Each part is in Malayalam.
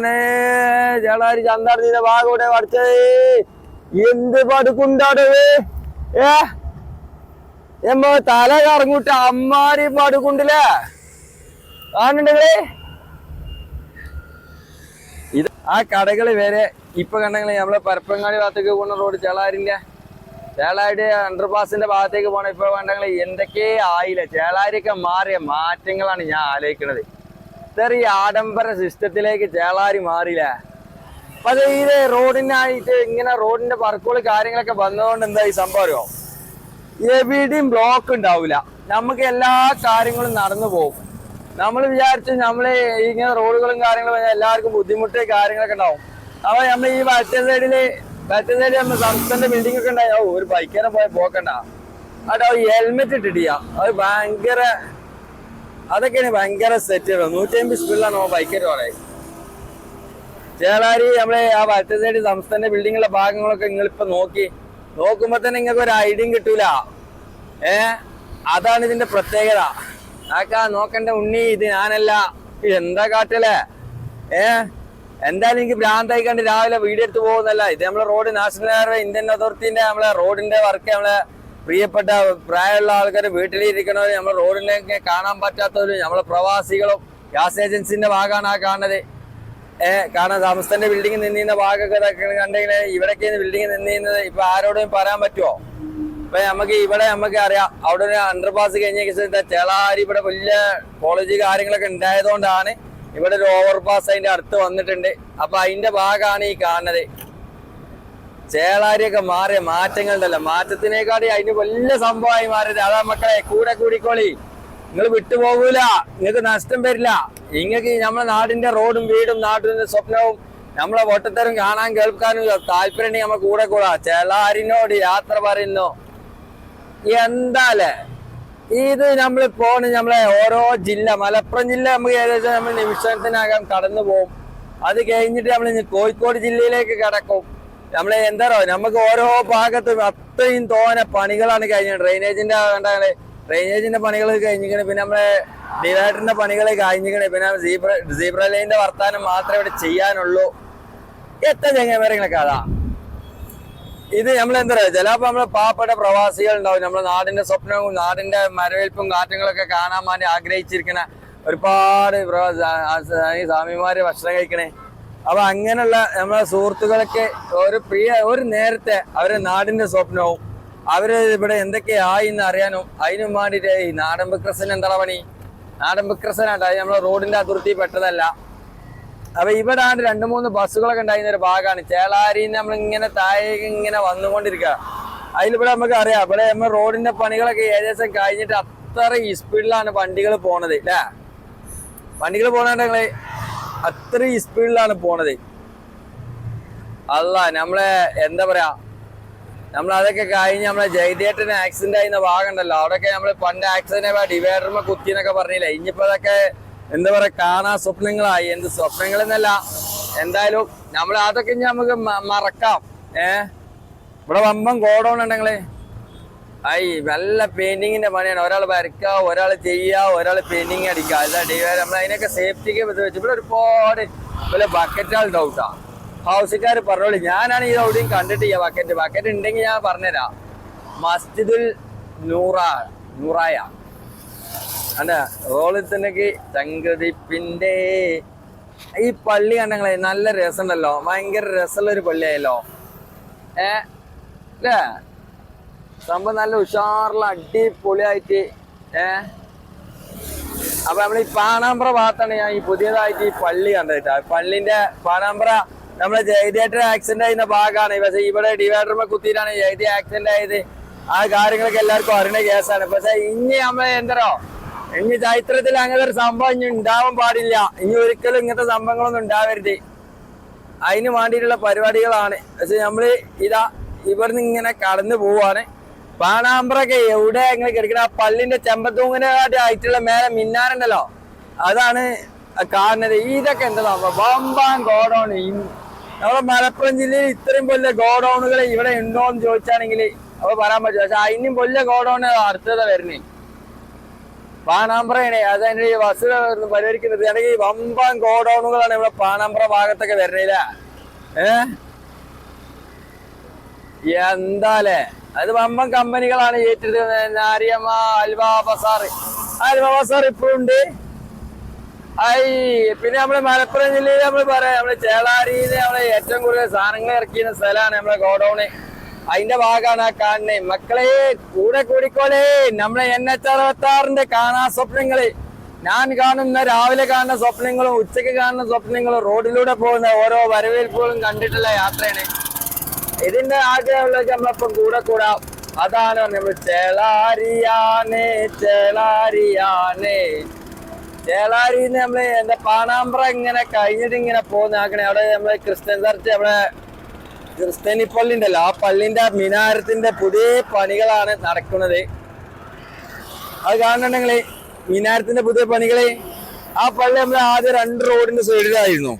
പടച്ചോനെ ചേളാരി ഭാഗം ഇവിടെ പഠിച്ചേ എന്ത് പടുക്കുണ്ടാടത് ഏ? എമ്മ തല കറങ്ങൂട്ട അമ്മാരി പടുക്കുണ്ടില്ലേ കാണുന്നുണ്ടെങ്കിലേ ഇത് ആ കടകൾ വരെ ഇപ്പൊ കണ്ടെങ്കിൽ നമ്മളെ പരപ്പങ്ങാടി ഭാഗത്തേക്ക് പോകുന്ന റോഡ് ചേളാരിന്റെ ചേളാരി അണ്ടർപാസിന്റെ ഭാഗത്തേക്ക് പോണ ഇപ്പൊ കണ്ടെങ്കിൽ എന്തൊക്കെ ആയില്ല? ചേളാരിയൊക്കെ മാറിയ മാറ്റങ്ങളാണ് ഞാൻ ആലോചിക്കുന്നത് ഇത്ര ഈ ആഡംബര സിസ്റ്റത്തിലേക്ക് ചേളാരി മാറിയില്ലേ? അത് ഇത് റോഡിനായിട്ട് ഇങ്ങനെ റോഡിന്റെ വർക്കുകൾ കാര്യങ്ങളൊക്കെ വന്നതുകൊണ്ട് എന്താ ഈ സംഭവം അറിയോ? എവിടെയും ബ്ലോക്ക് ഉണ്ടാവില്ല നമുക്ക് എല്ലാ കാര്യങ്ങളും നടന്നു പോകും. നമ്മൾ വിചാരിച്ചു നമ്മൾ ഇങ്ങനെ റോഡുകളും കാര്യങ്ങളും എല്ലാവർക്കും ബുദ്ധിമുട്ട് കാര്യങ്ങളൊക്കെ ഉണ്ടാവും. അപ്പൊ നമ്മൾ ഈ വറ്റ സൈഡിൽ വറ്റ സൈഡിൽ നമ്മൾ സംസ്ഥാന ബിൽഡിംഗ് ഒക്കെ ഉണ്ടായി. ഒരു ബൈക്കേനെ പോയ പോക്കണ്ട. അവിടെ ഹെൽമെറ്റ് ഇട്ടിട്ടില്ല. അത് ഭയങ്കര അതൊക്കെയാണ് ഭയങ്കര സെറ്റ് നൂറ്റി അമ്പത് സ്പീഡിലാണ് നമ്മൾ ബൈക്കറ്റ് പറയുന്നത് ചേളാരി നമ്മളെ ആ വലത്തെ സൈഡ് സംസ്ഥാന ബിൽഡിങ്ങിലെ ഭാഗങ്ങളൊക്കെ നിങ്ങളിപ്പോ നോക്കി. നോക്കുമ്പോ തന്നെ നിങ്ങൾക്ക് ഒരു ഐഡിയും കിട്ടൂല. ഏ? അതാണ് ഇതിന്റെ പ്രത്യേകത. ആക്കാ നോക്കണ്ട ഉണ്ണി ഇത് ഞാനല്ല. എന്താ കാട്ടല്ലേ ഏ? എന്തായാലും എനിക്ക് ഭ്രാന്തായി കണ്ട് രാവിലെ വീഡിയോ എടുത്ത് പോകുന്നല്ല ഇത് നമ്മളെ റോഡ് നാഷണൽ ഹൈവേ ഇന്ത്യൻ അതോറിറ്റിന്റെ നമ്മളെ റോഡിന്റെ വർക്ക് നമ്മളെ പ്രിയപ്പെട്ട പ്രായമുള്ള ആൾക്കാർ വീട്ടിലിരിക്കണവരും നമ്മൾ റോഡിലേക്ക് കാണാൻ പറ്റാത്തവരും നമ്മൾ പ്രവാസികളും ഗ്യാസ് ഏജൻസിന്റെ ഭാഗമാണ് ആ കാണുന്നത് കാരണം സംസ്ഥാന ബിൽഡിംഗ് നിന്നിരുന്ന ഭാഗമൊക്കെ കണ്ടെങ്കിൽ ഇവിടേക്ക് ബിൽഡിംഗ് നിന്നിരുന്നത്. ഇപ്പൊ ആരോടും പറയാൻ പറ്റുമോ ഇപ്പൊ നമുക്ക് ഇവിടെ നമുക്ക് അറിയാം. അവിടെ ഒരു അണ്ടർപാസ് കഴിഞ്ഞ ചേളാരി ഇവിടെ വലിയ കോളേജ് കാര്യങ്ങളൊക്കെ ഉണ്ടായതുകൊണ്ടാണ് ഇവിടെ ഒരു ഓവർപാസ് അതിന്റെ അടുത്ത് വന്നിട്ടുണ്ട്. അപ്പൊ അതിന്റെ ഭാഗമാണ് ഈ കാണുന്നത്. ചേളാരിയൊക്കെ മാറിയ മാറ്റങ്ങളുണ്ടല്ല. മാറ്റത്തിനേക്കാട്ടി അതിന് വലിയ സംഭവമായി മാറിയത്. അതാ മക്കളെ കൂടെ കൂടിക്കോളി. നിങ്ങൾ വിട്ടുപോകൂല. നിങ്ങൾക്ക് നഷ്ടം വരില്ല. നിങ്ങൾക്ക് നമ്മളെ നാടിന്റെ റോഡും വീടും നാട്ടിന്റെ സ്വപ്നവും നമ്മളെ ഒട്ടത്തരം കാണാൻ കേൾക്കാനും താല്പര്യം നമ്മൾ കൂടെ കൂടാ. ചേളാരിനോട് യാത്ര പറയുന്നു. എന്താലേ? ഇത് നമ്മൾ പോണ് നമ്മളെ ഓരോ ജില്ല മലപ്പുറം ജില്ല നമുക്ക് ഏകദേശം നമ്മൾ നിമിഷത്തിനകം കടന്നു പോകും അത് കഴിഞ്ഞിട്ട് നമ്മൾ കോഴിക്കോട് ജില്ലയിലേക്ക് കടക്കും. നമ്മളെ എന്താ പറയുക നമുക്ക് ഓരോ ഭാഗത്തും അത്രയും തോനെ പണികളാണ് കഴിഞ്ഞത്. ഡ്രെയിനേജിന്റെ കണ്ടാൽ ഡ്രെയിനേജിന്റെ പണികൾ കഴിഞ്ഞിരിക്കണേ. പിന്നെ നമ്മളെ ഡിവൈഡറിന്റെ പണികൾ കഴിഞ്ഞിരിക്കണേ. പിന്നെ സീബ്ര സീബ്ര ലൈനിന്റെ വർത്താനം മാത്രമേ ഇവിടെ ചെയ്യാനുള്ളൂ. എത്ര ചെങ്ങന്മാരങ്ങളൊക്കെ അതാ. ഇത് നമ്മൾ എന്താ പറയുക ചിലപ്പോ നമ്മളെ പാവപ്പെട്ട പ്രവാസികൾ ഉണ്ടാവും നമ്മളെ നാടിന്റെ സ്വപ്നവും നാടിന്റെ മരവേൽപ്പും കാറ്റങ്ങളൊക്കെ കാണാൻ വേണ്ടി ആഗ്രഹിച്ചിരിക്കണ ഒരുപാട് പ്രവാസി സ്വാമിമാര് ഭക്ഷണം കഴിക്കണേ. അപ്പൊ അങ്ങനെയുള്ള നമ്മളെ സുഹൃത്തുക്കളൊക്കെ ഒരു പ്രിയ ഒരു നേരത്തെ അവരെ നാടിന്റെ സ്വപ്നവും അവർ ഇവിടെ എന്തൊക്കെയായി എന്ന് അറിയാനും അതിനും വേണ്ടിട്ട് ഈ നാടൻ ബക്രസൻ എന്താ പണി? നാടൻ അത് നമ്മളെ റോഡിന്റെ അതിർത്തി പെട്ടതല്ല. അപ്പൊ ഇവിടെ ആണ് രണ്ടു മൂന്ന് ബസ്സുകളൊക്കെ ഉണ്ടായിരുന്ന ഒരു ഭാഗമാണ്. ചേളാരിന്ന് നമ്മൾ ഇങ്ങനെ താഴേക്ക് ഇങ്ങനെ വന്നുകൊണ്ടിരിക്കുക. അതിലിവിടെ നമുക്ക് അറിയാം. ഇവിടെ നമ്മൾ റോഡിന്റെ പണികളൊക്കെ ഏകദേശം കഴിഞ്ഞിട്ട് അത്ര സ്പീഡിലാണ് വണ്ടികൾ പോണത് അല്ലേ? വണ്ടികൾ പോണുണ്ടെങ്കിൽ അത്ര ഈ സ്പീഡിലാണ് പോണത്. അല്ല നമ്മളെ എന്താ പറയാ നമ്മൾ അതൊക്കെ കഴിഞ്ഞ് നമ്മളെ ജയദേട്ടന് ആക്സിഡന്റ് ആയിരുന്ന ഭാഗം ഉണ്ടല്ലോ. അവിടെയൊക്കെ നമ്മൾ പണ്ട് ആക്സിഡന്റ് ആയ കുത്തി എന്നൊക്കെ പറഞ്ഞില്ല? ഇനിയിപ്പോ അതൊക്കെ എന്താ പറയാ കാണാൻ സ്വപ്നങ്ങളായി. എന്ത് സ്വപ്നങ്ങൾ എന്നല്ല എന്തായാലും നമ്മൾ അതൊക്കെ ഇനി നമുക്ക് മറക്കാം. ഏഹ് ഇവിടെ വമ്പം ഗോഡൗൺ ഉണ്ടെങ്കിലേ. ഐ നല്ല പെയിന്റിങ്ങിന്റെ പണിയാണ്. ഒരാൾ വരക്ക ഒരാൾ ചെയ്യുക ഒരാൾ പെയിന്റിങ് അടിക്കുക അല്ല ഡിവൈഡർ നമ്മൾ അതിനൊക്കെ സേഫ്റ്റിക്ക് വെച്ച് ഇവിടെ ഒരുപാട് വല്ല ബക്കറ്റുകൾ ഡൗട്ടാ ഹൗസുകാർ പറഞ്ഞോളൂ ഞാനാണ് ഈ കണ്ടിട്ട് ഈ ബക്കറ്റ് ബക്കറ്റ് ഉണ്ടെങ്കിൽ ഞാൻ പറഞ്ഞുതരാം. മസ്ജിദുൽ നൂറ നൂറായ. റോളിൽ തന്നെ സംഘടിപ്പിന്റെ ഈ പള്ളി കണ്ടങ്ങളെ നല്ല രസമുണ്ടല്ലോ. ഭയങ്കര രസമുള്ള ഒരു പള്ളിയായല്ലോ. ഏ? അല്ലേ? സംഭവം നല്ല ഉഷാറുള്ള അടിപൊളിയായിട്ട് ഏ? അപ്പൊ നമ്മൾ ഈ പാണാമ്പ്ര ഭാഗത്താണ് ഞാൻ ഈ പുതിയതായിട്ട് ഈ പള്ളി കണ്ടിട്ട് പള്ളിന്റെ പാണാമ്പ്ര നമ്മളെ ജയദേട്ടർ ആക്സിഡന്റ് ആയിരുന്ന ഭാഗമാണ് പക്ഷെ ഇവിടെ ഡിവൈഡറുമ കുത്തിയിട്ടാണ് ജയതി ആക്സിഡന്റ് ആയത്. ആ കാര്യങ്ങളൊക്കെ എല്ലാവർക്കും അറിയുന്ന കേസാണ്. പക്ഷെ ഇനി നമ്മളെ എന്തരോ ഇനി ചരിത്രത്തിൽ അങ്ങനെ ഒരു സംഭവം ഇനി ഉണ്ടാവാൻ പാടില്ല. ഇനി ഒരിക്കലും ഇങ്ങനത്തെ സംഭവങ്ങളൊന്നും ഉണ്ടാവരുത്. അതിന് വേണ്ടിയിട്ടുള്ള പരിപാടികളാണ്. പക്ഷെ നമ്മൾ ഇതാ ഇവിടുന്ന് ഇങ്ങനെ കടന്നു പോവാണ്. പാണാമ്പ്രൊക്കെ എവിടെ ഇങ്ങനെ കിടക്കുന്ന ആ പള്ളിന്റെ ചെമ്പത്തൂങ്ങിനെ കാട്ടി ആയിട്ടുള്ള മേലെ മിന്നാറുണ്ടല്ലോ. അതാണ് കാണുന്നത്. ഇതൊക്കെ എന്താ? ബോംബാൻ ഗോഡൗൺ നമ്മുടെ മലപ്പുറം ജില്ലയിൽ ഇത്രയും വലിയ ഗോഡൗണുകൾ ഇവിടെ ഉണ്ടോ എന്ന് ചോദിച്ചാണെങ്കിൽ അപ്പൊ പറയാൻ പറ്റും പക്ഷെ അതിനും വലിയ ഗോഡൗൺ അർത്ഥത വരണേ പാണാമ്പ്രയാണ്. അതിന്റെ ഈ ബസ് പരിഹരിക്കുന്നത്. അല്ലെങ്കിൽ വമ്പാൻ ഗോഡൌണുകളാണ് ഇവിടെ പാണാമ്പ്ര ഭാഗത്തൊക്കെ വരണില്ല ഏ? എന്താലേ അത് വമ്പൻ കമ്പനികളാണ് ഏറ്റെടുക്കുന്നത് നാരിയമ്മ അൽവ ബസാർ അൽവ ബസാർ ഇപ്പോഴും ഉണ്ട്. ഐ പിന്നെ നമ്മൾ മലപ്പുറം ജില്ലയിൽ നമ്മൾ പറയാം. നമ്മൾ ചേളാരിയിൽ നമ്മൾ ഏറ്റവും കൂടുതൽ സാധനങ്ങൾ ഇറക്കിയിരുന്ന സ്ഥലമാണ് നമ്മളെ ഗോഡൌണ്. അതിന്റെ ഭാഗമാണ് ആ കാണുന്നത്. മക്കളെ കൂടെ കൂടിക്കോളേ. നമ്മളെ എൻ എച്ച് അറുപത്തി ആറിന്റെ കാണാ സ്വപ്നങ്ങൾ. ഞാൻ കാണുന്ന രാവിലെ കാണുന്ന സ്വപ്നങ്ങളും ഉച്ചയ്ക്ക് കാണുന്ന സ്വപ്നങ്ങളും റോഡിലൂടെ പോകുന്ന ഓരോ വരവേൽപ്പുകളും കണ്ടിട്ടുള്ള യാത്രയാണ്. ഇതിന്റെ ആഗ്രഹമുള്ള നമ്മളിപ്പം കൂടെ കൂടാ. അതാണ് നമ്മൾ ചേളാരിയാനേ ചേളാരിയാനേ ചേളാരിന്ന് നമ്മൾ എന്താ പാണാമ്പ്ര ഇങ്ങനെ കഴിഞ്ഞിട്ട് ഇങ്ങനെ പോകുന്ന ആക്കണേ. അവിടെ നമ്മൾ ക്രിസ്ത്യൻ ചർച്ച് അവിടെ ക്രിസ്ത്യാനി പള്ളി ഉണ്ടല്ലോ. ആ പള്ളിന്റെ മിനാരത്തിന്റെ പുതിയ പണികളാണ് നടക്കുന്നത്. അത് കാണുന്നുണ്ടെങ്കിൽ മിനാരത്തിന്റെ പുതിയ പണികൾ. ആ പള്ളി നമ്മൾ ആദ്യം രണ്ട് റോഡിന്റെ സൈഡിലായിരുന്നു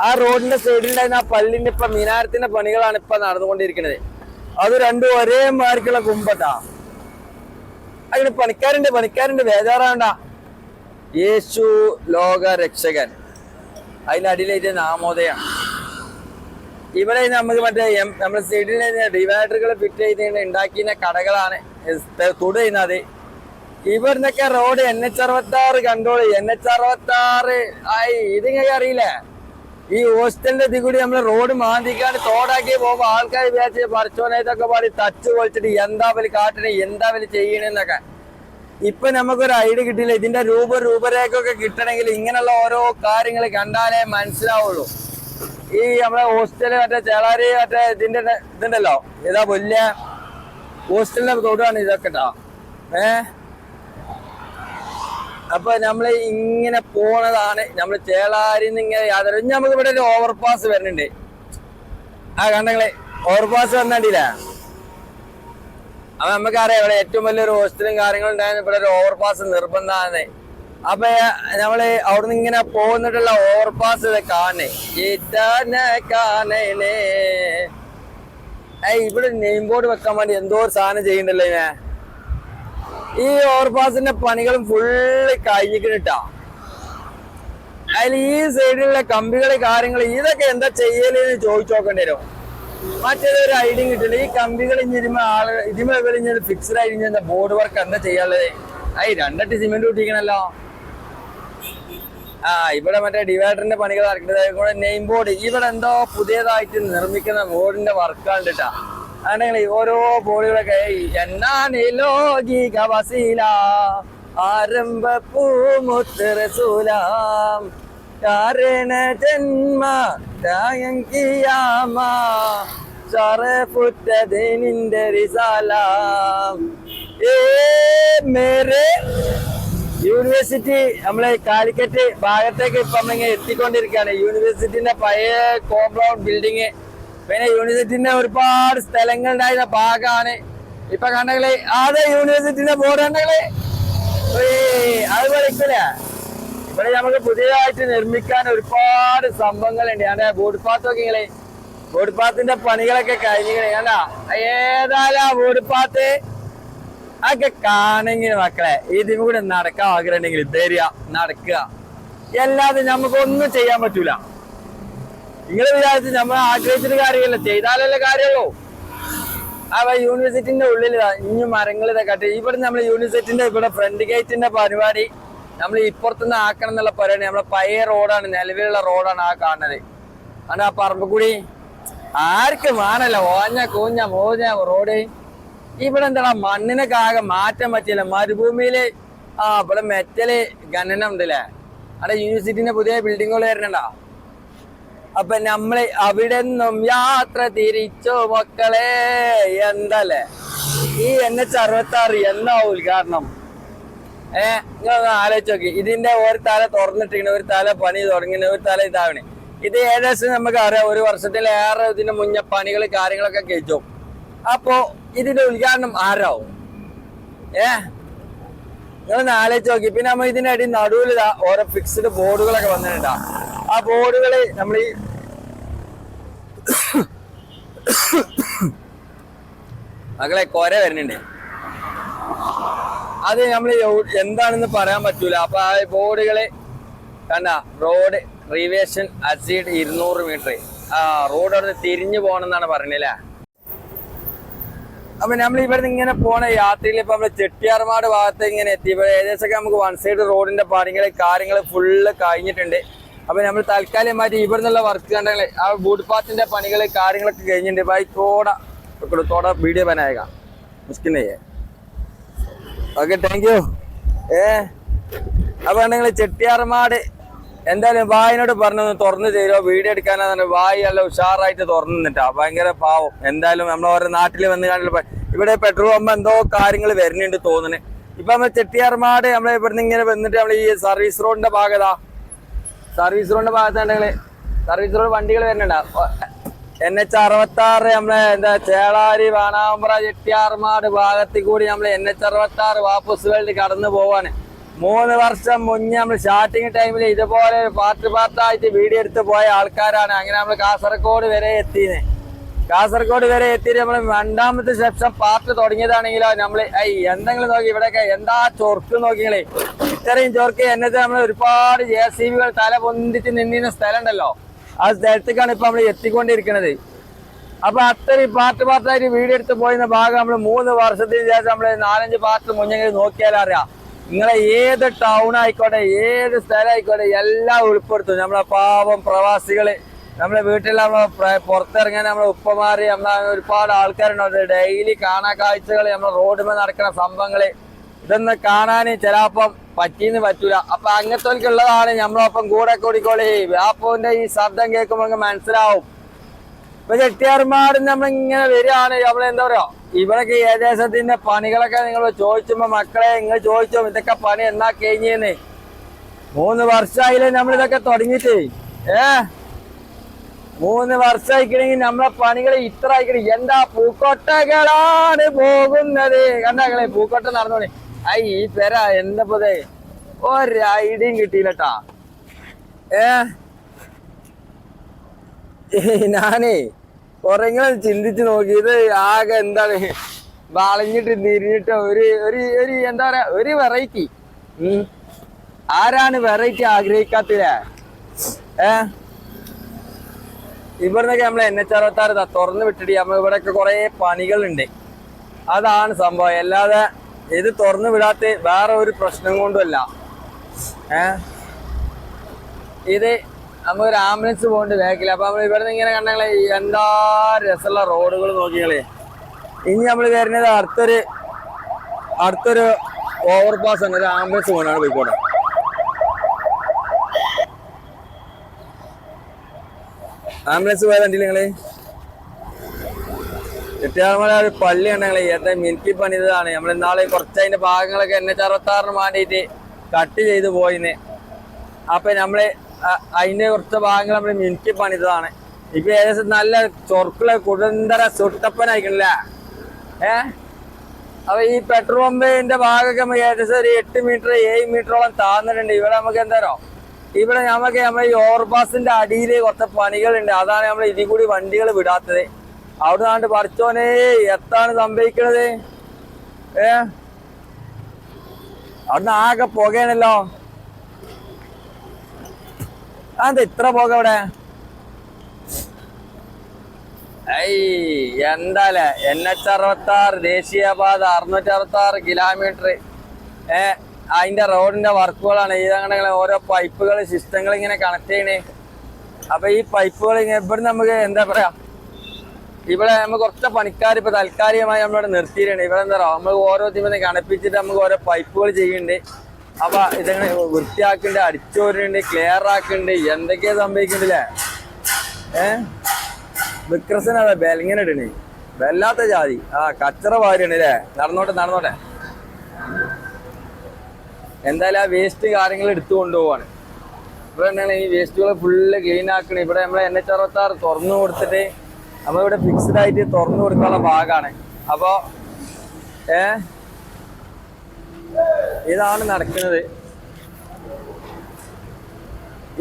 ആ റോഡിന്റെ സൈഡിലുണ്ടായിരുന്ന ആ പള്ളിന്റെ ഇപ്പൊ മിനാരത്തിന്റെ പണികളാണ് ഇപ്പൊ നടന്നുകൊണ്ടിരിക്കുന്നത്. അത് രണ്ടും ഒരേ മാർക്കുള്ള കുമ്പട്ടാ. അതിന് പണിക്കാരുണ്ട് പണിക്കാരുണ്ട്. വേദാറാണ്ട യേശു ലോക രക്ഷകൻ അതിന്റെ നാമോദയ. ഇവിടെ നമുക്ക് മറ്റേ നമ്മുടെ സൈഡിൽ ഡിവൈഡറുകൾ ഫിറ്റ് ചെയ്ത് ഉണ്ടാക്കിയ കടകളാണ് തുട ചെയ്യുന്നത്. ഇവിടുന്നൊക്കെ റോഡ് എൻ എച്ച് അറുപത്തി ആറ് കണ്ടോളൂ എൻ എച്ച് അറുപത്തി ആറ് ആയി. ഇതിങ്ങനെ അറിയില്ലേ? ഈ ഹോസ്റ്റലിന്റെ ഇതികൂടി നമ്മൾ റോഡ് മാന്തിക്കാണ്ട് തോടാക്കി പോകുമ്പോ ആൾക്കാർ വിചാരിച്ച് പറിച്ചോനായിട്ടൊക്കെ പാടി തച്ച് പൊളിച്ചിട്ട് എന്താ വലി കാട്ടണേ എന്താ വലി ചെയ്യണെന്നൊക്കെ ഇപ്പൊ നമുക്കൊരു ഐഡിയ കിട്ടിയില്ല. ഇതിന്റെ രൂപ രൂപരേഖയൊക്കെ കിട്ടണമെങ്കിൽ ഇങ്ങനെയുള്ള ഓരോ കാര്യങ്ങൾ കണ്ടാലേ മനസ്സിലാവുള്ളൂ. ഈ നമ്മളെ ഹോസ്റ്റൽ മറ്റേ ചേളാരി മറ്റേ ഇതിന്റെ ഇതുണ്ടല്ലോ. ഏതാ വലിയ ഹോസ്റ്റലിന്റെ തൊടാണ് ഇതൊക്കെ ഏഹ് അപ്പൊ നമ്മൾ ഇങ്ങനെ പോണതാണ്. നമ്മൾ ചേളാരി ഇങ്ങനെ യാതൊരു നമുക്ക് ഇവിടെ ഒരു ഓവർപാസ് വരുന്നുണ്ട്. ആ കണ്ടങ്ങളെ ഓവർപാസ് വന്നിട്ടില്ലേ അപ്പൊ നമുക്കറിയാം ഇവിടെ ഏറ്റവും വലിയൊരു ഹോസ്റ്റലും കാര്യങ്ങളും ഉണ്ടായിരുന്നു. ഇവിടെ ഒരു ഓവർപാസ് നിർബന്ധമാണ്. അപ്പൊ നമ്മൾ അവിടുന്ന് ഇങ്ങനെ പോകുന്നിട്ടുള്ള ഓവർപാസ് കാണേ ഇവിടെ നെയിം ബോർഡ് വെക്കാൻ വേണ്ടി എന്തോ ഒരു സാധനം ചെയ്യണ്ടല്ലോ ഇവ ഈ ഓവർപാസിന്റെ പണികളും ഫുള്ള് കഴിഞ്ഞിട്ടാ അതിൽ ഈ സൈഡിലുള്ള കമ്പികൾ കാര്യങ്ങൾ ഇതൊക്കെ എന്താ ചെയ്യലെന്ന് ചോദിച്ചു നോക്കേണ്ടി വരും. മറ്റേതൊരു ഐഡിയ കിട്ടില്ല ഈ കമ്പികൾ ഇഞ്ഞിരുമ്പോ ആൾ ഇതിമേ ഇവർ ഫിക്സഡ് ആയി ബോർഡ് വർക്ക് എന്താ ചെയ്യാനുള്ളത്? ഐ രണ്ടട്ടി സിമെന്റ് കൂട്ടിക്കണല്ലോ ആ ഇവിടെ മറ്റേ ഡിവൈഡറിന്റെ പണികൾ നടക്കുന്നത് നെയിം ബോർഡ് ഇവിടെ എന്തോ പുതിയതായിട്ട് നിർമ്മിക്കുന്ന ബോർഡിന്റെ വർക്കാണ് കണ്ടിട്ടാ ആണെങ്കിൽ ഓരോ പോളികളൊക്കെ. എന്നാണ് ലോകിക വസീല ആരംഭ പൂമുത്തരസൂലാം കാരണ ജന്മ കിയാമ ഷറഫുറ്റതിനിന്റെ റിസാലാം. ഏ മേരെ. യൂണിവേഴ്സിറ്റി നമ്മളെ കാലിക്കറ്റ് ഭാഗത്തേക്ക് ഇപ്പം നമ്മളിങ്ങനെ എത്തിക്കൊണ്ടിരിക്കുകയാണ്. യൂണിവേഴ്സിറ്റിന്റെ പഴയ കോമ്പൗണ്ട് ബിൽഡിങ് പിന്നെ യൂണിവേഴ്സിറ്റിന്റെ ഒരുപാട് സ്ഥലങ്ങൾ ഉണ്ടായിരുന്ന ഭാഗമാണ്. ഇപ്പൊ കണ്ടകളെ അതെ യൂണിവേഴ്സിറ്റിന്റെ ബോർഡ് കണ്ടകളെ അത് വിളിക്കില്ല ഇവിടെ നമുക്ക് പുതിയതായിട്ട് നിർമ്മിക്കാൻ ഒരുപാട് സംഭവങ്ങളുണ്ട്. ഞാൻ ബോർഡ് പാത്ത് നോക്കിങ്ങളെ ബോർഡ് പാത്തിന്റെ പണികളൊക്കെ കഴിഞ്ഞിങ്ങനെ കണ്ടാ? ഏതായാലും ആ ബോർഡ് പാത്ത് അതൊക്കെ കാണെങ്കിൽ മക്കളെ ഇതിനും കൂടെ നടക്കാൻ ആഗ്രഹമുണ്ടെങ്കിൽ തരിക നടക്കുക. എല്ലാതും നമുക്കൊന്നും ചെയ്യാൻ പറ്റൂല. നിങ്ങൾ വിചാരിച്ച് നമ്മൾ ആഗ്രഹിച്ചിട്ട് കാര്യമില്ല. ചെയ്താലല്ലേ കാര്യമുള്ളൂ. അവ യൂണിവേഴ്സിറ്റിന്റെ ഉള്ളിൽ ഇനി മരങ്ങൾ ഇതൊക്കെ ഇവിടെ നമ്മൾ യൂണിവേഴ്സിറ്റിന്റെ ഇവിടെ ഫ്രണ്ട് ഗേറ്റിന്റെ പരിപാടി നമ്മൾ ഇപ്പുറത്തുനിന്ന് ആക്കണം എന്നുള്ള പരിപാടി നമ്മളെ പഴയ റോഡാണ് നിലവിലുള്ള റോഡാണ് ആ കാണുന്നത് ആണ് ആ പറമ്പുകൂടി ആർക്കും വേണല്ലോ. ഓഞ്ഞ കൂഞ്ഞ മോഞ്ഞ റോഡ് ഇവിടെ എന്താ മണ്ണിനൊക്കെ ആകെ മാറ്റം പറ്റിയില്ല? മരുഭൂമിയിൽ ആ ഇവിടെ മെറ്റൽ ഖനനം ഉണ്ടല്ലേ? അവിടെ യൂണിവേഴ്സിറ്റിന്റെ പുതിയ ബിൽഡിങ്ങുകൾ വരുന്നുണ്ടോ അപ്പൊ നമ്മൾ അവിടെ നിന്നും യാത്ര തിരിച്ചു മക്കളെ. എന്തല്ലേ? ഈ എൻ എച്ച് അറുപത്തി ആറ് എന്നാ ഉദ്ഘാടനം ഏ നിങ്ങൾ ആലോചിച്ച് നോക്കി. ഇതിന്റെ ഒരു തല തുറന്നിട്ടിങ്ങനെ ഒരു തല പണി തുടങ്ങിന് ഒരു തല ഇതാവണേ. ഇത് ഏകദേശം നമുക്ക് അറിയാം ഒരു വർഷത്തിൽ ഏറെ ഇതിന്റെ മുന്നേ പണികൾ കാര്യങ്ങളൊക്കെ കഴിച്ചു. അപ്പോ ഇതിന്റെ ഉദ്ഘാടനം ആരാവും? ഏ നിങ്ങളൊന്ന് ആലോചിച്ച് നോക്കി. പിന്നെ നമ്മൾ ഇതിന്റെ അടി നടുവിൽ ഓരോ ഫിക്സ്ഡ് ബോർഡുകളൊക്കെ വന്നിട്ടുണ്ടാ ആ ബോർഡുകൾ നമ്മൾ ഈ മകളെ കൊര വരുന്നുണ്ട്. അത് നമ്മൾ എന്താണെന്ന് പറയാൻ പറ്റൂല. അപ്പൊ ആ ബോർഡുകൾ കണ്ട റോഡ് റീവേഷൻ അസീഡ് ഇരുന്നൂറ് മീറ്റർ ആ റോഡ് അവിടെ തിരിഞ്ഞു പോകണം എന്നാണ് പറഞ്ഞല്ലേ അപ്പൊ നമ്മൾ ഇവിടുന്ന് ഇങ്ങനെ പോണ യാത്രയിൽ ഇപ്പൊ നമ്മൾ ചെട്ടിയാർമാട് ഭാഗത്ത് ഇങ്ങനെ എത്തി. ഇപ്പൊ ഏകദേശം നമുക്ക് വൺ സൈഡ് റോഡിന്റെ പണികൾ കാര്യങ്ങൾ ഫുള്ള് കഴിഞ്ഞിട്ടുണ്ട്. അപ്പൊ നമ്മൾ തൽക്കാലമായിട്ട് ഇവിടുന്നുള്ള വർക്ക് കണ്ടെങ്കിൽ ആ ബൂട്ട് പാത്തിന്റെ പണികൾ കാര്യങ്ങളൊക്കെ കഴിഞ്ഞിട്ടുണ്ട്. ബൈ തോട വീഡിയോ ബനായേക്കാം മുസ്കിൻ നെയ്യേ ഓക്കെ താങ്ക് യു ഏ? അപ്പൊ ഉണ്ടെങ്കിൽ ചെട്ടിയാർമാട് എന്തായാലും വായിനോട് പറഞ്ഞൊന്ന് തുറന്നു തരുമോ വീഡിയോ എടുക്കാനാണ് വായി നല്ല ഉഷാറായിട്ട് തുറന്നു നിന്നിട്ടാ. ഭയങ്കര പാവം. എന്തായാലും നമ്മൾ ഓരോ നാട്ടിൽ വന്ന് കാണില്ല. ഇവിടെ പെട്രോൾ പമ്പ് എന്തോ കാര്യങ്ങൾ വരുന്നുണ്ട് തോന്നുന്നു. ഇപ്പൊ നമ്മൾ ചെട്ടിയാർമാട് നമ്മൾ ഇവിടുന്ന് ഇങ്ങനെ വന്നിട്ട് നമ്മൾ ഈ സർവീസ് റോഡിന്റെ ഭാഗതാ സർവീസ് റോഡിന്റെ ഭാഗത്താണെങ്കിൽ സർവീസ് റോഡ് വണ്ടികൾ വരുന്നുണ്ട്. എൻ എച്ച് അറുപത്തി ആറ് നമ്മളെ എന്താ ചേളാരി വാണാമ്പ്ര ചെട്ടിയാർമാട് ഭാഗത്തിൽ കൂടി നമ്മൾ എൻ എച്ച് അറുപത്തി ആറ് വാപ്പസ് വേൾഡ് കടന്നു പോവാണ്. മൂന്ന് വർഷം മുന്നേ നമ്മൾ സ്റ്റാർട്ടിങ് ടൈമിൽ ഇതുപോലെ പാർട്ട് പാർട്ടായിട്ട് വീഡിയോ എടുത്ത് പോയ ആൾക്കാരാണ്. അങ്ങനെ നമ്മൾ കാസർഗോഡ് വരെ എത്തിയത് കാസർഗോഡ് വരെ എത്തിയിട്ട് നമ്മൾ രണ്ടാമത്തെ സെക്ഷൻ പാർട്ട് തുടങ്ങിയതാണെങ്കിലോ നമ്മൾ ഐ എന്തെങ്കിലും നോക്കി ഇവിടെയൊക്കെ എന്താ ചൊർക്ക് നോക്കിങ്ങളെ ഇത്രയും ചൊർക്ക് എന്നത് നമ്മൾ ഒരുപാട് ജെ സി ബികൾ തല പൊന്തിച്ച് നിന്നിരുന്ന സ്ഥലം ഉണ്ടല്ലോ ആ സ്ഥലത്തേക്കാണ് ഇപ്പൊ നമ്മൾ എത്തിക്കൊണ്ടിരിക്കുന്നത് അപ്പൊ അത്രയും പാർട്ട് പാർട്ടായിട്ട് വീഡിയോ എടുത്ത് പോയിരുന്ന ഭാഗം നമ്മൾ മൂന്ന് വർഷത്തിന് ശേഷം നമ്മൾ നാലഞ്ച് പാർട്ട് മുന്നെങ്കിൽ നോക്കിയാൽ അറിയാം നിങ്ങളെ ഏത് ടൗൺ ആയിക്കോട്ടെ ഏത് സ്ഥലം ആയിക്കോട്ടെ എല്ലാം ഉൾപ്പെടുത്തും. നമ്മളെ പാവം പ്രവാസികൾ. നമ്മളെ വീട്ടിൽ നമ്മൾ പുറത്തിറങ്ങാൻ നമ്മളെ ഉപ്പമാര് നമ്മളെ ഒരുപാട് ആൾക്കാരുണ്ട്. ഡെയിലി കാണാ കാഴ്ചകൾ നമ്മളെ റോഡുമേ നടക്കുന്ന സംഭവങ്ങൾ. ഇതൊന്നും കാണാൻ ചിലപ്പം പറ്റീന്ന് പറ്റൂല. അപ്പൊ അങ്ങനത്തെ ഉള്ളതാണ് നമ്മളൊപ്പം കൂടെ കൂടിക്കോളി. വ്യാപ്പോന്റെ ഈ ശബ്ദം കേൾക്കുമ്പോൾ മനസ്സിലാവും. ഇപ്പൊ ചെട്ടിയാർമാട് നമ്മൾ ഇങ്ങനെ വരികയാണ്. നമ്മളെ എന്താ പറയാ? ഇവിടൊക്കെ ഏകദേശത്തിന്റെ പണികളൊക്കെ നിങ്ങൾ ചോദിച്ചുമ്പോ മക്കളെ നിങ്ങൾ ചോദിച്ചോ ഇതൊക്കെ പണി എന്നാ കഴിഞ്ഞേന്ന്? മൂന്ന് വർഷമായില്ലേ നമ്മൾ ഇതൊക്കെ തുടങ്ങിയിട്ട്. ഏ? മൂന്ന് വർഷമായിക്കണെങ്കിൽ നമ്മളെ പണികൾ ഇത്ര ആയിക്കണി. എന്താ പൂക്കോട്ടകളാണ് പോകുന്നത്? കണ്ടാക്കളെ പൂക്കോട്ട നടന്നോണി ഐ ഈ പെര എന്താ പോതേ ഒരു ഐഡിയും കിട്ടിയില്ലട്ടാ. ഏ? ഞാനേ കുറെങ്ങളും ചിന്തിച്ചു നോക്കി ഇത് ആകെ എന്താണ് വളഞ്ഞിട്ട് തിരിഞ്ഞിട്ട് ഒരു ഒരു ഒരു എന്താ പറയാ ഒരു വെറൈറ്റി ആരാണ് വെറൈറ്റി ആഗ്രഹിക്കാത്തില്ലേ ഏ? ഇവിടുന്നൊക്കെ നമ്മൾ എൻ എച്ച് അറുപത്തി ആറ് തുറന്നു വിട്ടിട്ട് നമ്മൾ ഇവിടെയൊക്കെ കുറെ പണികളുണ്ട്. അതാണ് സംഭവം. അല്ലാതെ ഇത് തുറന്നു വിടാത്ത വേറെ ഒരു പ്രശ്നം കൊണ്ടുമല്ല ഏ? ഇത് നമുക്കൊരു ആംബുലൻസ് പോകേണ്ട ബാക്കിൽ. അപ്പൊ നമ്മൾ ഇവിടെ നിന്ന് ഇങ്ങനെ കണ്ടങ്ങളെ എന്താ രസമുള്ള റോഡുകൾ നോക്കിയാളെ ഇനി നമ്മൾ വരുന്നത് അടുത്തൊരു അടുത്തൊരു ഓവർ പാസ് ആണ്. ഒരു ആംബുലൻസ് പോകണാണ് പോയിക്കോട്ടെ. ആംബുലൻസ് പോയത് കണ്ടില്ല നിങ്ങൾ? എട്ടിയാർമല ഒരു പള്ളി ഉണ്ടെങ്കിൽ ഏറ്റവും മിനുക്കി പണിതാണ് നമ്മൾ ഇന്നാളെ കുറച്ച് അതിന്റെ ഭാഗങ്ങളൊക്കെ എൻ എച്ച് അറുപത്തി ആറിന് വേണ്ടിയിട്ട് കട്ട് ചെയ്ത് പോയിന്ന് അപ്പൊ നമ്മൾ അതിന്റെ കുറച്ച് ഭാഗങ്ങൾ നമ്മൾ മിനുക്കി പണിതാണ് ഇപ്പൊ ഏകദേശം നല്ല ചൊർക്കുള്ള കുടന്തര സുട്ടപ്പനായിക്കണില്ല ഏ? അപ്പൊ ഈ പെട്രോൾ പമ്പിന്റെ ഭാഗമൊക്കെ നമുക്ക് ഏകദേശം ഒരു എട്ട് മീറ്റർ ഏഴ് മീറ്ററോളം താന്നിട്ടുണ്ട് ഇവിടെ നമുക്ക് എന്താരോ ഇവിടെ നമുക്ക് നമ്മുടെ ഈ ഓവർപാസിന്റെ അടിയിൽ കുറച്ച് പണികളുണ്ട്. അതാണ് നമ്മൾ ഇതിൽ കൂടി വണ്ടികൾ വിടാത്തത്. അവിടെ നാണ്ട് പറിച്ചോനെ എത്താണ് സംഭവിക്കണത്? ഏ? അവിടുന്ന് ആകെ പുകയാണല്ലോ. അതെന്താ ഇത്ര പോക അവിടെ? എന്താലേ? എൻ എച്ച് അറുപത്തി ആറ് ദേശീയപാത അറുന്നൂറ്റി അറുപത്തി ആറ് കിലോമീറ്റർ. ഏ അതിന്റെ റോഡിന്റെ വർക്കുകളാണ്. ഇതങ്ങനെ ഓരോ പൈപ്പുകൾ സിസ്റ്റങ്ങൾ ഇങ്ങനെ കണക്ട് ചെയ്യണേ. അപ്പൊ ഈ പൈപ്പുകൾ ഇങ്ങനെ ഇവിടെ നമുക്ക് എന്താ പറയാ? ഇവിടെ നമ്മൾ കുറച്ച് പണിക്കാർ ഇപ്പൊ താൽക്കാലികമായി നമ്മളിവിടെ നിർത്തിയിട്ടുണ്ട്. ഇവിടെ എന്താ പറയുക നമ്മൾ ഓരോ തീമനെ കണപ്പിച്ചിട്ട് നമുക്ക് ഓരോ പൈപ്പുകൾ ചെയ്യുന്നുണ്ട്. അപ്പൊ ഇതങ്ങനെ വൃത്തിയാക്കുന്നുണ്ട് അടിച്ചോരുന്നുണ്ട് ക്ലിയർ ആക്കുന്നുണ്ട് എന്തൊക്കെയാ സംഭവിക്കുന്നുണ്ടല്ലേ ഏ? വിക്രസന അതെ ബെലിങ്ങനെ ഇടണേ. വല്ലാത്ത ജാതി. ആ കച്ചറ വാരിയാണ് അല്ലേ നടന്നോട്ടെ നടന്നോട്ടെ. എന്തായാലും ആ വേസ്റ്റ് കാര്യങ്ങൾ എടുത്തു കൊണ്ടുപോവാണ്. ഇവിടെ എന്താണ് ഈ വേസ്റ്റുകൾ ഫുള്ള് ക്ലീൻ ആക്കണേ. ഇവിടെ നമ്മളെ എൻ എച്ച് അറുപത്തി ആറ് തുറന്നു കൊടുത്തിട്ട് നമ്മളിവിടെ ഫിക്സ്ഡ് ആയിട്ട് തുറന്നു കൊടുക്കാനുള്ള ഭാഗമാണ് അപ്പോ ഏ? ഇതാണ് നടക്കുന്നത്.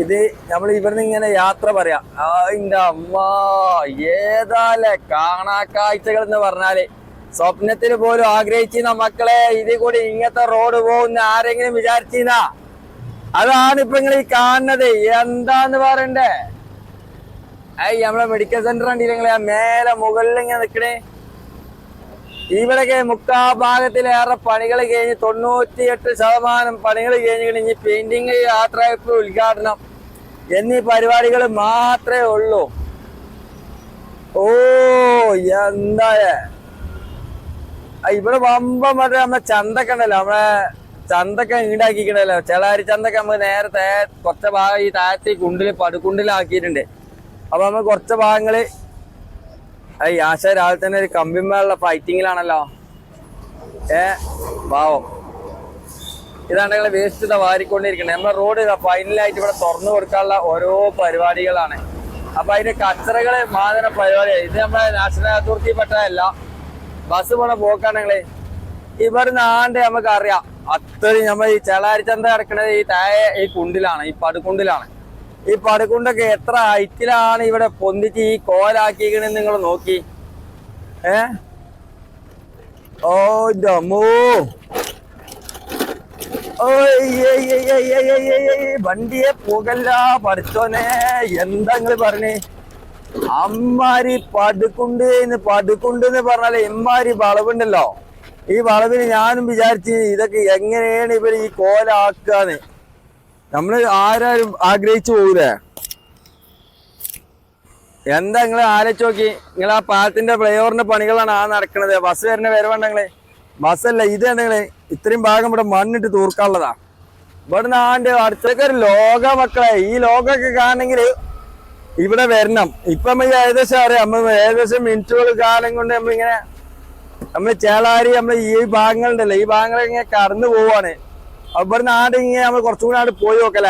ഇത് നമ്മൾ ഇവിടുന്ന് ഇങ്ങനെ യാത്ര പറയാം. അതിന്റെ അമ്മ ഏതാലേ കാണാ കാഴ്ചകൾ എന്ന് പറഞ്ഞാൽ. സ്വപ്നത്തിന് പോലും ആഗ്രഹിച്ചിരുന്ന മക്കളെ ഇതിൽ കൂടി ഇങ്ങനത്തെ റോഡ് പോകുന്ന ആരെങ്കിലും വിചാരിച്ചിരുന്ന? അതാണ് ഇപ്പൊ നിങ്ങൾ ഈ കാണുന്നത്. എന്താന്ന് പറയണ്ടേ? ഐ നമ്മളെ മെഡിക്കൽ സെന്റർ കണ്ടില്ല നിങ്ങളെ? ആ മേലെ മുകളിൽ ഇങ്ങനെ നിക്കണേ. ഇവിടെയൊക്കെ മുക്കാ ഭാഗത്തിലേറെ പണികൾ കഴിഞ്ഞ് തൊണ്ണൂറ്റിയെട്ട് ശതമാനം പണികൾ കഴിഞ്ഞ് ഇനി പെയിന്റിങ് യാത്രയപ്പ് ഉദ്ഘാടനം. എന്നീ പരിപാടികൾ മാത്രമേ ഉള്ളൂ. ഓ എന്താ ഇവിടെ വമ്പ മറ്റേ നമ്മളെ ചന്തക്ക ഉണ്ടല്ലോ നമ്മളെ ചന്തക്ക ഈടാക്കിക്കണല്ലോ. ചെളാരി ചന്തക്ക നമുക്ക് നേരെ തേ കുറച്ച് ഭാഗം ഈ താഴത്തെ കുണ്ടിൽ പടുക്കുണ്ടിലാക്കിയിട്ടുണ്ട് അപ്പൊ നമ്മൾ കുറച്ച് ഭാഗങ്ങൾ ഈ ആശ രാവിലെ തന്നെ ഒരു കമ്പിന്മേലുള്ള ഫൈറ്റിങ്ങിലാണല്ലോ ഏ പാവം. ഇതാണ് ഞങ്ങൾ വേസ്റ്റ് ഇതാ വാരിക്കൊണ്ടിരിക്കുന്നത് നമ്മുടെ റോഡ് ഇതാ ഫൈനലായിട്ട് ഇവിടെ തുറന്നു കൊടുക്കാനുള്ള ഓരോ പരിപാടികളാണ്. അപ്പൊ അതിന്റെ കച്ചറകൾ മാതന പരിപാടിയാണ് ഇത് നമ്മളെ നാഷണൽ അതോറിറ്റി പെട്ടതല്ല. ബസ് പോണ പോക്കാണ് ഞങ്ങൾ. ഇവിടുന്ന് ആണ്ട് നമുക്ക് അറിയാം അത്രയും നമ്മൾ ഈ ചെളാരിച്ചന്ത കിടക്കുന്നത് ഈ താഴെ ഈ കുണ്ടിലാണ് ഈ പടുകുണ്ടിലാണ്. ഈ പടുകുണ്ടൊക്കെ എത്ര ഹൈറ്റിലാണ് ഇവിടെ പൊന്തിച്ച് ഈ കോലാക്കിക്കണെന്ന് നിങ്ങൾ നോക്കി. ഏ? ഓ ഡമോ വണ്ടിയെ പോകല്ല പഠിച്ചോനെ എന്താ നിങ്ങൾ പറഞ്ഞേ? അമ്മാരി പടുക്കുണ്ട് എന്ന് പടുക്കുണ്ട് എന്ന് പറഞ്ഞാൽ എമ്മാരി വളവുണ്ടല്ലോ. ഈ വളവിന് ഞാനും വിചാരിച്ച് ഇതൊക്കെ എങ്ങനെയാണ് ഇവർ ഈ കോലാക്കാന്ന്. നമ്മൾ ആരാരും ആഗ്രഹിച്ചു പോകൂലേ എന്താ നിങ്ങൾ ആലോചിച്ച് നോക്കി? നിങ്ങൾ ആ പാലത്തിന്റെ ഫ്ലൈഓവറിന്റെ പണികളാണ് ആ നടക്കുന്നത് ബസ് വരുന്ന വരവേണ്ട നിങ്ങൾ. ബസ്സല്ല ഇത് നിങ്ങൾ ഇത്രയും ഭാഗം ഇവിടെ മണ്ണിട്ട് തൂർക്കാനുള്ളതാ. ഇവിടുന്ന് ആണ്ട് അടുത്തൊക്കെ ഒരു ലോക മക്കളെ ഈ ലോകമൊക്കെ കാണണമെങ്കിൽ ഇവിടെ വരണം. ഇപ്പൊ നമ്മൾ ഏകദേശം അറിയാം നമ്മൾ ഏകദേശം മിനിറ്റുകൾ കാലം കൊണ്ട് നമ്മളിങ്ങനെ നമ്മൾ ചേളാരി നമ്മൾ ഈ ഭാഗങ്ങളുണ്ടല്ലോ ഈ ഭാഗങ്ങളെ ഇങ്ങനെ കടന്നു പോവാണ്. അപ്പൊ ആടെ ഇങ്ങനെ നമ്മൾ കുറച്ചും കൂടെ പോയി നോക്കല.